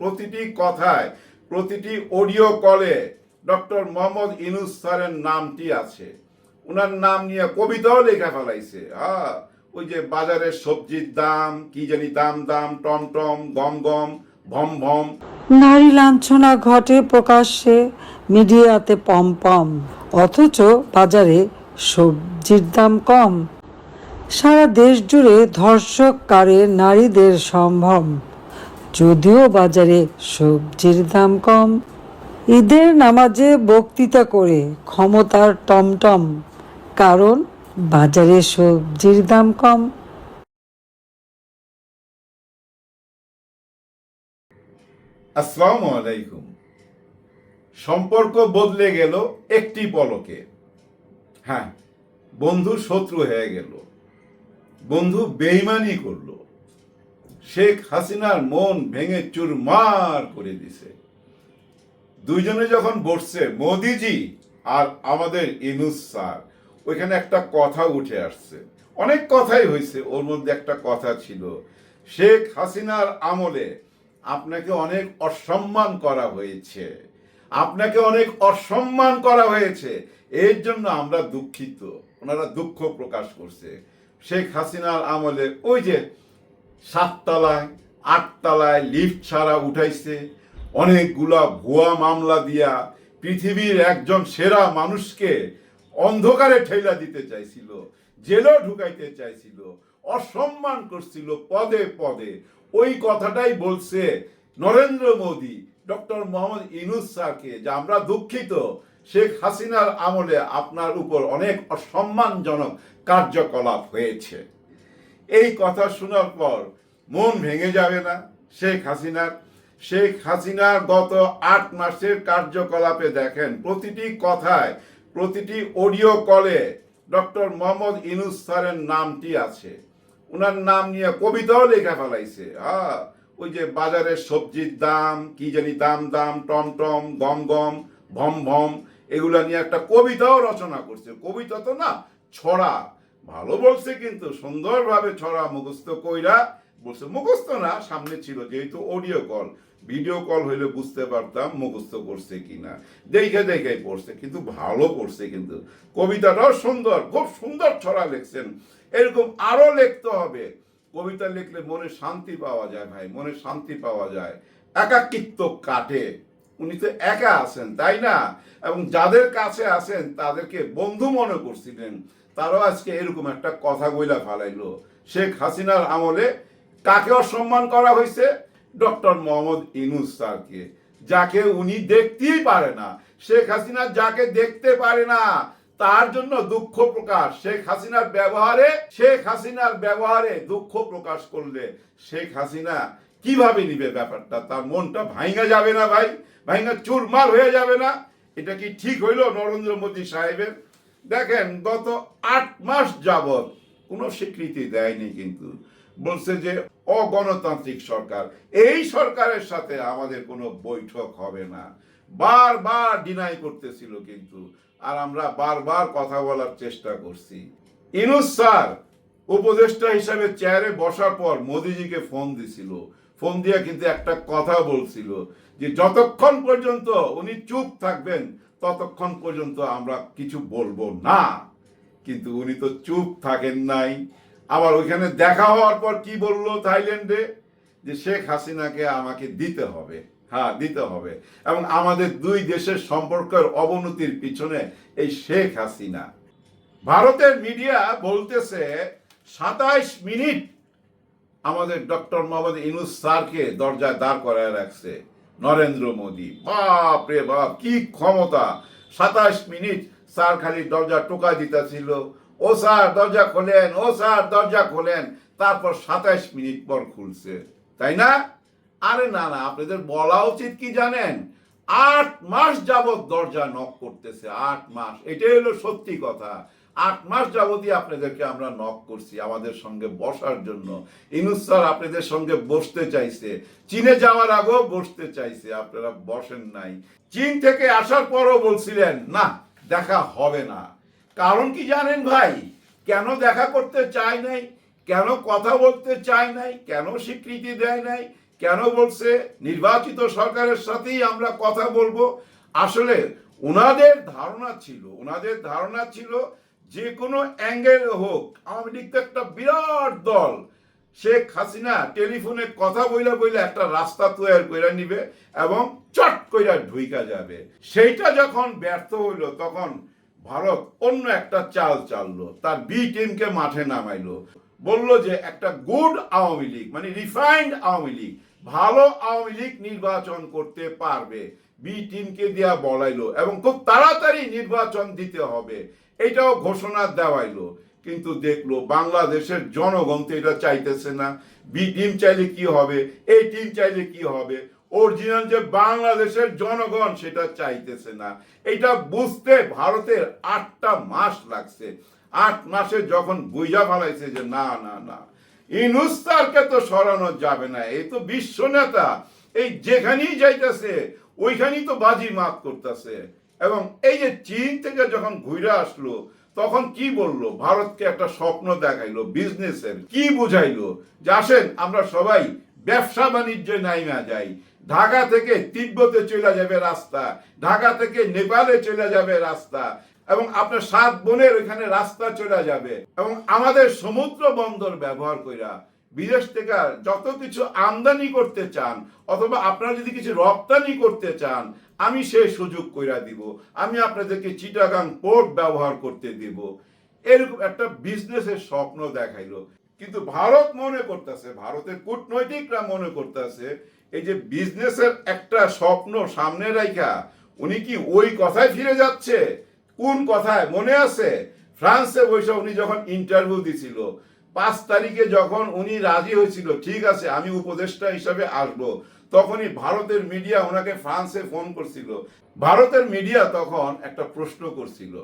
প্রতিটি কথায়, প্রতিটি অডিও কলে ডক্টর মোহাম্মদ ইনুস স্যারের নামটি আছে। ওনার নাম নিয়ে কবিতাও লেখা ফেলাইছে। হ্যাঁ ওই যে বাজারের সবজির দাম, কি জানি দাম দাম, টম টম, গম গম, ভম ভম। নারী লাঞ্ছনা ঘটে প্রকাশ্যে, মিডিয়াতে পম পম। অথচ বাজারে সবজির দাম কম। সারা দেশ জুড়ে ধর্ষক কারে নারীদের সম্ভব যদিও বাজারে সবজির দাম কম, ঈদের নামাজে বক্তৃতা করে ক্ষমতার টমটম, কারণ বাজারে সবজির দাম কম। আসসালামু আলাইকুম। সম্পর্ক বদলে গেল একটি পলকে। হ্যাঁ বন্ধু শত্রু হয়ে গেল। বন্ধু বেইমানি করল। শেখ হাসিনার মন ভেঙে চুরমার করে দিছে। দুইজনে যখন বসছে, মোদিজি আর আমাদের ইনুস স্যার, ওইখানে একটা কথা উঠে আসছে। অনেক কথাই হয়েছে ওর মধ্যে একটা কথা ছিল। শেখ হাসিনার আমলে আপনাকে অনেক অসম্মান করা হয়েছে। আপনাকে অনেক অসম্মান করা হয়েছে। এর জন্য আমরা দুঃখিত। ওনারা দুঃখ প্রকাশ করছে। শেখ হাসিনার আমলে ওই যে সাততলায়, আটতলায় লিফট ছাড়া উঠাইছে। অনেকগুলা ভুয়া মামলা দিয়া পৃথিবীর একজন সেরা মানুষকে অন্ধকারে ঠেলা দিতে চাইছিল, জেলও ঢুকাইতে চাইছিল, অসম্মান করছিল পদে পদে। ওই কথাটাই বলছে নরেন্দ্র মোদী, ডক্টর মোহাম্মদ ইনুস স্যারকে, যে আমরা দুঃখিত, শেখ হাসিনার আমলে আপনার উপর অনেক অসম্মানজনক কার্যকলাপ হয়েছে। এই কথা শোনার পর মন ভেঙে যাবে না শেখ হাসিনার। শেখ হাসিনার গত আট মাসের কার্যকলাপে দেখেন, প্রতিটি কথায়, প্রতিটি অডিও কলে ডক্টর মোহাম্মদ ইনুস স্যারের নামটি আছে। ওনার নাম নিয়ে কবিতাও লেখা ফেলাইছে। হ্যাঁ ওই যে বাজারের সবজির দাম, কি জানি দাম দাম, টম টম, গম গম, ভম ভম, এগুলা নিয়ে একটা কবিতাও রচনা করছে। কবিতা তো না, ছড়া। ভালো বলছে কিন্তু সুন্দরভাবে ছড়া মুখস্থ কইরা বলছে, মুখস্থ না, সামনে ছিল যেহেতু অডিও কল ভিডিও কল হইলে বুঝতে পারতাম মুখস্থ করছে কিনা। দেখে দেখে পড়ছে, কিন্তু ভালো পড়ছে কিন্তু। কবিতাটাও সুন্দর, খুব সুন্দর ছড়া লিখছেন। এরকম আরও লিখতে হবে। কবিতা লিখলে মনে শান্তি পাওয়া যায় ভাই, মনে শান্তি পাওয়া যায়। একাকিত্ব কাটে। উনি তো একা আছেন, তাই না? এবং যাদের কাছে আছেন, তাদেরকে বন্ধু মনে করছিলেন। তারাও আজকে এরকম একটা কথা বইলা ফালাইলো। শেখ হাসিনার আমলে কাকে অসম্মান করা হয়েছে ডক্টর মোহাম্মদ ইনুস স্যারকে। যাকে উনি দেখতেই পারে না। শেখ হাসিনা যাকে দেখতে পারে না, তার জন্য দুঃখ প্রকাশ। শেখ হাসিনার ব্যবহারে, শেখ হাসিনার ব্যবহারে দুঃখ প্রকাশ করলে শেখ হাসিনা কীভাবে নিবে ব্যাপারটা? তার মনটা ভাঙা যাবে না ভাই। ভাঙা চুরমার হয়ে যাবে না। এটা কি ঠিক হইল নরেন্দ্র মোদী সাহেবের? দেখেন, গত আট মাস যাবৎ কোনো স্বীকৃতি দেয়নি কিন্তু। বলছে যে অগণতান্ত্রিক সরকার, এই সরকারের সাথে আমাদের কোনো বৈঠক হবে না। বারবার ডিনাই করতেছিল কিন্তু, আর আমরা বারবার কথা বলার চেষ্টা করছি। ইনুস স্যার, উপদেষ্টা হিসাবে চেয়ারে বসার পর মোদিজিকে ফোন দিছিল। ফোন দিয়ে কিন্তু একটা কথা বলছিল, যে যতক্ষণ পর্যন্ত উনি চুপ থাকবেন ততক্ষণ পর্যন্ত আমরা কিছু বলব না। কিন্তু উনি তো চুপ থাকেন নাই। আবার ওইখানে দেখা হওয়ার পর কি বলল থাইল্যান্ডে? যে শেখ হাসিনাকে আমাকে দিতে হবে। হ্যাঁ দিতে হবে। এবং আমাদের দুই দেশের সম্পর্কের অবনতির পিছনে এই শেখ হাসিনা। ভারতের মিডিয়া বলতেছে, সাতাইশ মিনিট আমাদের ডক্টর মোহাম্মদ ইনুস স্যারকে দরজায় দাঁড় করায় রাখছে। নরেন্দ্র মোদী। বাপ রে বাপ, কি ক্ষমতা। সাতাশ মিনিট স্যার খালি দরজা টোকা দিতেছিল। ও স্যার, দরজা খোলেন, ও স্যার, দরজা খোলেন। তারপর সাতাশ মিনিট পর খুলছে। তাই না? আরে না না, আপনাদের বলা উচিত কি জানেন? আট মাস যাবত দরজা নক করতেছে, আট মাস। এটাই হলো সত্যি কথা। আট মাস যাবতীয় আপনাদেরকে আমরা নক করছি, আমাদের সঙ্গে বসার জন্য। ইনুস স্যার আপনাদের সঙ্গে বসতে চাইছে। চীনে যাওয়ার আগেও বসতে চাইছে, আপনারা বসেন নাই। চীন থেকে আসার পরও বলছিলেন, না, দেখা হবে না। কারণ কি জানেন ভাই? কেন দেখা করতে চায় নাই? কেন কথা বলতে চায় নাই? কেন স্বীকৃতি দেয় নাই? কেন বলছে, নির্বাচিত সরকারের সাথেই আমরা কথা বলব? আসলে ওনাদের ধারণা ছিল ওনাদের ধারণা ছিল যে কোনো অ্যাঙ্গেল হোক, আওয়ামী লীগ তো একটা বিরাট দল। শেখ হাসিনা টেলিফোনে কথা বইলা বইলা একটা রাস্তা তৈরি করে নিবে এবং চট কইরা ঢুইকা যাবে। সেইটা যখন ব্যর্থ হইল, তখন ভারত অন্য একটা চাল চাললো, তার বি টিমকে মাঠে নামাইলো। বলল যে, একটা গুড আওয়ামী লীগ মানে রিফাইন্ড আওয়ামী লীগ, ভালো আওয়ামী লীগ নির্বাচন করতে পারবে। বি টিমকে দেয়া বলাইলো এবং খুব তাড়াতাড়ি নির্বাচন দিতে হবে। এটাও ঘোষণা দেওয়াইলো। কিন্তু দেখল বাংলাদেশের জনগণ তো এটা চাইতেছে না। বি টিম চাইলে কি হবে? এই টিম চাইলে কি হবে? অরিজিনাল যে বাংলাদেশের জনগণ সেটা চাইতেছে না। এটা বুঝতে ভারতের আটটা মাস লাগছে। আট মাসে যখন বুঝা ফেলাইছে যে না না না। ইনুস্তারকে তো সরানো যাবে না। এই তো বিশ্ব নেতা। এই যেখানেই যাইতেছে, ওইখানেই তো বাজি মাত করতেছে। এবং এই যে চীন থেকে যখন ঘুরে আসলো, তখন কি বলল? ভারতকে একটা স্বপ্ন দেখাইলো বিজনেসের কি বুঝাইলো? যে আসেন, আমরা সবাই ব্যবসা বাণিজ্যে নাইমা যাই। ঢাকা থেকে তিব্বতে চলে যাবে রাস্তা। ঢাকা থেকে নেপালে চলে যাবে রাস্তা। এবং আপনার সাত বোনের ওইখানে রাস্তা চলে যাবে। এবং আমাদের সমুদ্র বন্দর ব্যবহার কইরা বিদেশ থেকে যত কিছু আমদানি করতে চান, অথবা আপনারা যদি কিছু রপ্তানি করতে চান, আমি সেই সুযোগ কইরা দিব। আমি আপনাদেরকে চিটাগাং পোর্ট ব্যবহার করতে দিব। এরকম একটা বিজনেসের স্বপ্ন দেখাইলো। কিন্তু ভারত মনে করতেছে, ভারতের কূটনৈতিকরা মনে করতেছে, এই যে বিজনেসের একটা স্বপ্ন সামনে রাখা উনি কি ওই কথায় ফিরে যাচ্ছে? কোন কথায়? মনে আছে? ফ্রান্সে বসে উনি যখন ইন্টারভিউ দিছিল পাঁচ তারিখে যখন উনি রাজি হয়েছিল, ঠিক আছে, আমি উপদেষ্টা হিসাবে আসব, তখনই ভারতের মিডিয়া ওনাকে ফ্রান্সে ফোন করছিল। ভারতের মিডিয়া তখন একটা প্রশ্ন করছিল,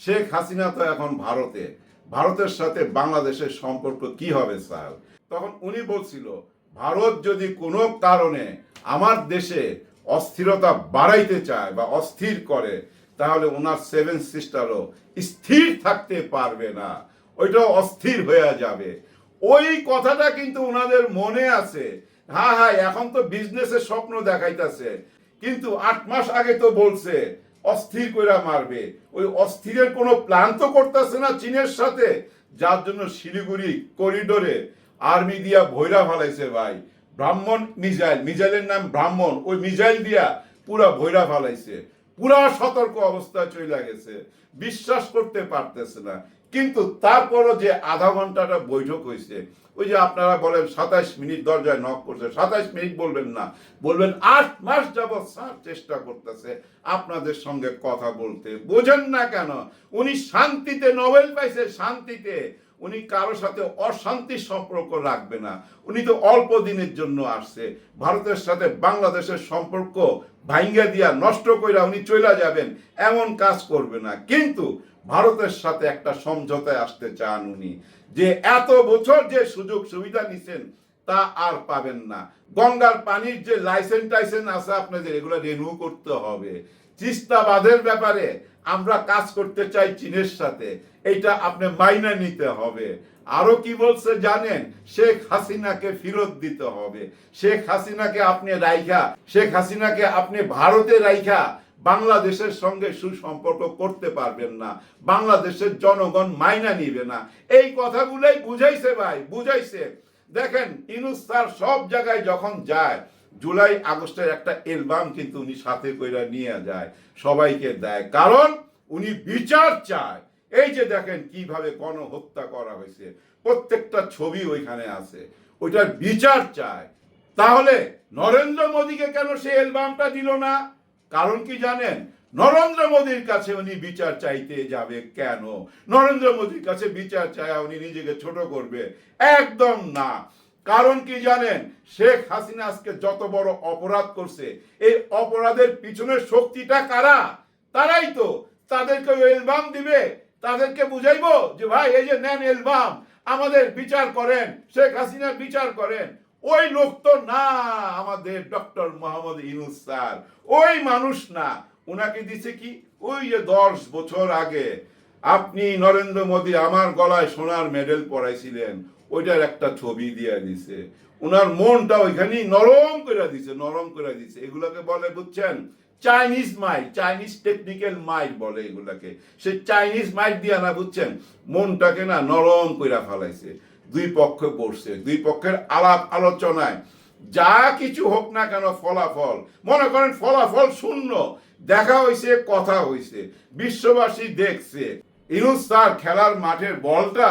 শেখ হাসিনা তো এখন ভারতে, ভারতের সাথে বাংলাদেশের সম্পর্ক কি হবে স্যার? তখন উনি বলছিল, ভারত যদি কোনো কারণে আমার দেশে অস্থিরতা বাড়াইতে চায় বা অস্থির করে, তাহলে ওনার সেভেন সিস্টারও স্থির থাকতে পারবে না। ওইটাও অস্থির হয়ে যাবে। ওই কথাটা কিন্তু ওনাদের মনে আছে। হ্যাঁ হ্যাঁ এখন তো বিজনেসের স্বপ্ন দেখাইতেছে। কিন্তু আট মাস আগে তো বলছে, অস্থির কইরা মারবে। ওই অস্থিরের কোনো প্ল্যান তো করতেছে না চীনের সাথে। যার জন্য শিলিগুড়ি করিডোরে আর্মি দিয়া ভৈরা ফালাইছে ভাই। ব্রাহ্মণ মিজাইল, মিজাইলের নাম ব্রাহ্মণ। ওই মিজাইল দিয়া পুরা ভৈরা ফালাইছে। পুরা সতর্ক অবস্থা চলে গেছে। বিশ্বাস করতে পারতেছে না। কিন্তু তারপরও যে আধা ঘন্টাটা বৈঠক হয়েছে ওই যে আপনারা বলেন সাতাইশ মিনিট দরজায় নক করছে, সাতাইশ মিনিট বলবেন না। বলবেন আট মাস যাবৎ স্যার চেষ্টা করতেছে আপনাদের সঙ্গে কথা বলতে। বোঝেন না কেন, উনি শান্তিতে নোবেল পাইছে, শান্তিতে। উনি কারোর সাথে অশান্তির সম্পর্ক রাখবে না। উনি তো অল্প দিনের জন্য আসছে। ভারতের সাথে বাংলাদেশের সম্পর্ক ভাঙ্গা দিয়া নষ্ট কইরা উনি চলে যাবেন, এমন কাজ করবে না। কিন্তু ভারতের সাথে একটা সমঝোতায় আসতে চান উনি। যে এত বছর যে সুযোগ সুবিধা নিছেন, তা আর পাবেন না। গঙ্গার পানির যে লাইসেন্স টাইসেন্স আছে আপনাদের, এগুলো রিনিউ করতে হবে। তিস্তা বাঁধের ব্যাপারে আমরা কাজ করতে চাই চীনের সাথে। এইটা আপনি মাইনা নিতে হবে। আরও কি বলছে জানেন? শেখ হাসিনাকে ফেরত দিতে হবে। শেখ হাসিনাকে আপনি রাইখা, শেখ হাসিনাকে আপনি ভারতে রাইখা। বাংলাদেশের সঙ্গে সুসম্পর্ক করতে পারবেন না। বাংলাদেশের জনগণ মাইনা নিবে না। এই কথাগুলোই বুঝাইছে ভাই, বুঝাইছে। দেখেন, ইনুস স্যার সব জায়গায় যখন যায়, জুলাই, আগস্টের একটা অ্যালবাম কিন্তু উনি সাথে কইরা নিয়ে যায়, সবাইকে দেয়। কারণ উনি বিচার চায়। এই যে দেখেন কীভাবে গণহত্যা করা হয়েছে, প্রত্যেকটা ছবি ওইখানে আছে। ওইটার বিচার চায়। তাহলে নরেন্দ্র মোদীকে কেন সে অ্যালবামটা দিল না? কারণ কি জানেন? নরেন্দ্র মোদীর কাছে উনি বিচার চাইতে যাবে কেন? নরেন্দ্র মোদীর কাছে বিচার চায় উনি নিজেকে ছোট করবে? একদম না। কারণ কি জানেন? শেখ হাসিনা আজকে যত বড় অপরাধ করছে, এই অপরাধের পিছনের শক্তিটা কারা? তারাই তো। তাদেরকে অ্যালবাম দিবে। তাদেরকে বুঝাইবো যে ভাই, এই যে নেন অ্যালবাম আমাদের বিচার করেন, শেখ হাসিনার বিচার করেন। ওই লোক তো না আমাদের ডক্টর মোহাম্মদ ইনুস স্যার, ওই মানুষ না। ওনাকে দিছে কি? ওই যে দশ বছর আগে আপনি নরেন্দ্র মোদী আমার গলায় সোনার মেডেল পরাইছিলেন, ওইটার একটা ছবি দিয়ে দিছে। ওনার মনটা ওইখানেই নরম করে দিছে, নরম করে দিছে। এগুলোকে বলে বুঝছেন? Chinese mile Chinese technical mile বলে এগুলাকে। সে চাইনিজ মাইল দিয়া না, বুঝছেন? মনটাকে না নরম করে ফেলাইছে। দুই পক্ষ বসছে দুই পক্ষের আলাপ আলোচনায়। যা কিছু হোক না কেন ফলাফল। মনে করেন ফলাফল শূন্য। দেখা হয়েছে কথা হয়েছে বিশ্ববাসী দেখছে। ইনুস স্যার খেলার মাঠের বলটা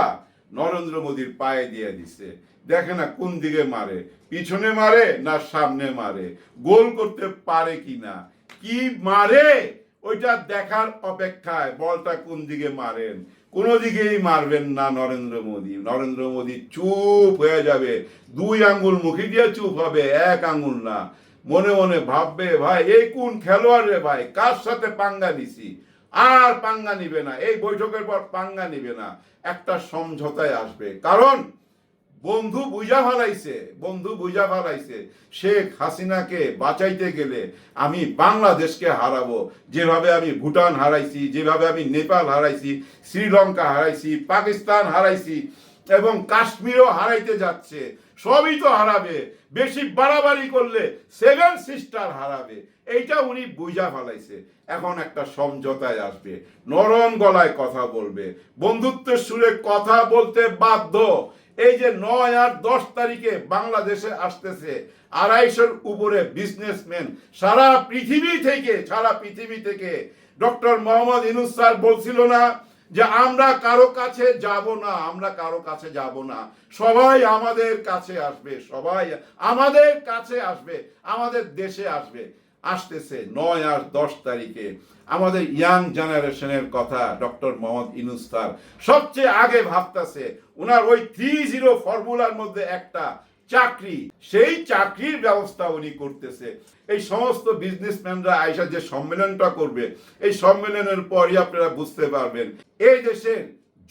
নরেন্দ্র মোদীর পায়ে দিয়ে দিছে। দেখে না কোন দিকে মারে, পিছনে মারে না সামনে মারে, গোল করতে পারে কিনা কি মারে ওইটা দেখার অপেক্ষায় বলটা কোন দিকে মারেন? কোনো দিকেই মারবেন না নরেন্দ্র মোদী। নরেন্দ্র মোদী চুপ হয়ে যাবে, দুই আঙ্গুল মুখে দিয়ে চুপ হবে, এক আঙ্গুল না। মনে মনে ভাববে, ভাই, এই কোন খেলোয়াড় রে ভাই? কার সাথে পাঙ্গা নিছি আর পাঙ্গা নিবে না। এই বৈঠকের পর পাঙ্গা নিবে না। একটা সমঝোতায় আসবে। কারণ বন্ধু বুঝা ফালাইছে, বন্ধু বুঝা ফালাইছে। শেখ হাসিনাকে বাঁচাইতে গেলে আমি বাংলাদেশকে হারাবো। যেভাবে আমি ভুটান হারাইছি, যেভাবে আমি নেপাল হারাইছি, শ্রীলঙ্কা হারাইছি, পাকিস্তান হারাইছি, এবং কাশ্মীরও হারাইতে যাচ্ছে, সবই তো হারাবে। বেশি বাড়াবাড়ি করলে সেভেন সিস্টার হারাবে। এইটা উনি বুঝা ফেলাইছে। এখন একটা সমঝোতায় আসবে। নরম গলায় কথা বলবে। বন্ধুত্বের সুরে কথা বলতে বাধ্য। এই যে নয় আর দশ তারিখে বাংলাদেশে আসতেছে আড়াইশোর উপরে বিজনেসম্যান সারা পৃথিবী থেকে, সারা পৃথিবী থেকে ডক্টর মোহাম্মদ ইনুস স্যার বলছিল না যে আমরা কারও কাছে যাব না, আমরা কারও কাছে যাব না। সবাই আমাদের কাছে আসবে, সবাই আমাদের কাছে আসবে, আমাদের দেশে আসবে। আসতেছে নয় আর দশ তারিখে। আমাদের ইয়াং জেনারেশনের কথা ডক্টর মোহাম্মদ ইনুস স্যার সবচেয়ে আগে ভাবতেছে ওনার ওই থ্রি জিরো ফর্মুলার মধ্যে একটা চাকরি। সেই চাকরির ব্যবস্থা উনি করতেছে। এই সমস্ত বিজনেসম্যানরা আইসা যে সম্মেলনটা করবে, এই সম্মেলনের পরই আপনারা বুঝতে পারবেন, এই দেশের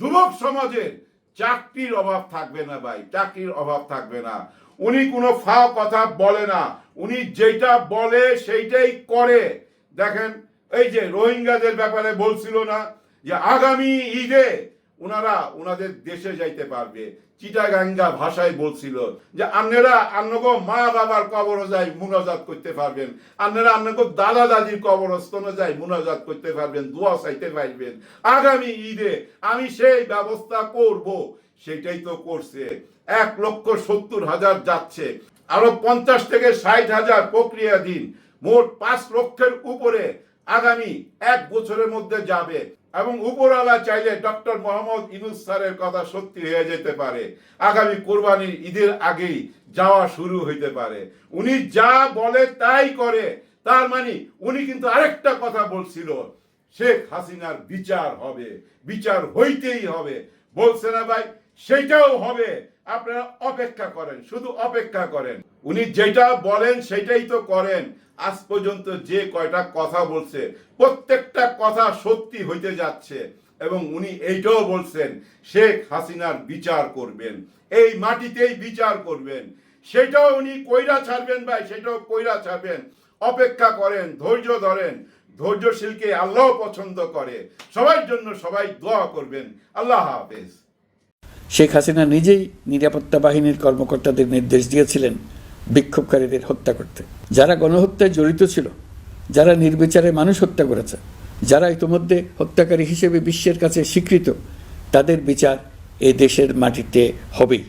যুবক সমাজের চাকরির অভাব থাকবে না ভাই, চাকরির অভাব থাকবে না। উনি কোনো ফা কথা বলে না। উনি যেটা বলে সেইটাই করে। দেখেন, এই যে রোহিঙ্গাদের ব্যাপারে বলছিল না যে আগামী ঈদে ওনারা ওনাদের দেশে যাইতে পারবে। চিটাগাঙ্গা ভাষায় বলছিল যে আপনারা আন্নগো মা বাবার কবর যাই মুনাজাত করতে পারবেন। আপনারা আন্নগো দাদা দাদির কবরস্থানে যাই মুনাজাত করতে পারবেন, দোয়া চাইতে পারবেন। আগামী ঈদে আমি সেই ব্যবস্থা করব। সেটাই তো করছে। এক লক্ষ সত্তর হাজার যাচ্ছে। আরও পঞ্চাশ থেকে ষাট হাজার প্রক্রিয়াধীন। মোট পাঁচ লক্ষের উপরে আগামী এক বছরের মধ্যে যাবে। এবং উপরওয়ালা চাইলে ডক্টর মোহাম্মদ ইনুস স্যারের কথা সত্যি হয়ে যেতে পারে। আগামী কোরবানির ঈদের আগেই যাওয়া শুরু হইতে পারে। উনি যা বলে তাই করে। তার মানে উনি কিন্তু আরেকটা কথা বলছিল, শেখ হাসিনার বিচার হবে, বিচার হইতেই হবে। বলছে না ভাই, সেটাও হবে। আপনারা অপেক্ষা করেন, শুধু অপেক্ষা করেন। উনি যেটা বলেন সেটাই তো করেন। আজ পর্যন্ত যে কয়টা কথা বলছে, প্রত্যেকটা কথা সত্যি হইতে যাচ্ছে এবং উনি এইটাও বলছেন, শেখ হাসিনার বিচার করবেন। এই মাটিতেই বিচার করবেন। সেটাও উনি কইরা ছাড়বেন ভাই, সেটাও কইরা ছাড়বেন। অপেক্ষা করেন, ধৈর্য ধরেন। ধৈর্যশীলকে আল্লাহ পছন্দ করে। সবার জন্য সবাই দোয়া করবেন। আল্লাহ হাফেজ। শেখ হাসিনা নিজেই নিরাপত্তা বাহিনীর কর্মকর্তাদের নির্দেশ দিয়েছিলেন। বিক্ষোভকারীদের হত্যা করতে। যারা গণহত্যায় জড়িত ছিল, যারা নির্বিচারে মানুষ হত্যা করেছে, যারা ইতোমধ্যে হত্যাকারী হিসেবে বিশ্বের কাছে স্বীকৃত, তাদের বিচার এ দেশের মাটিতে হবেই।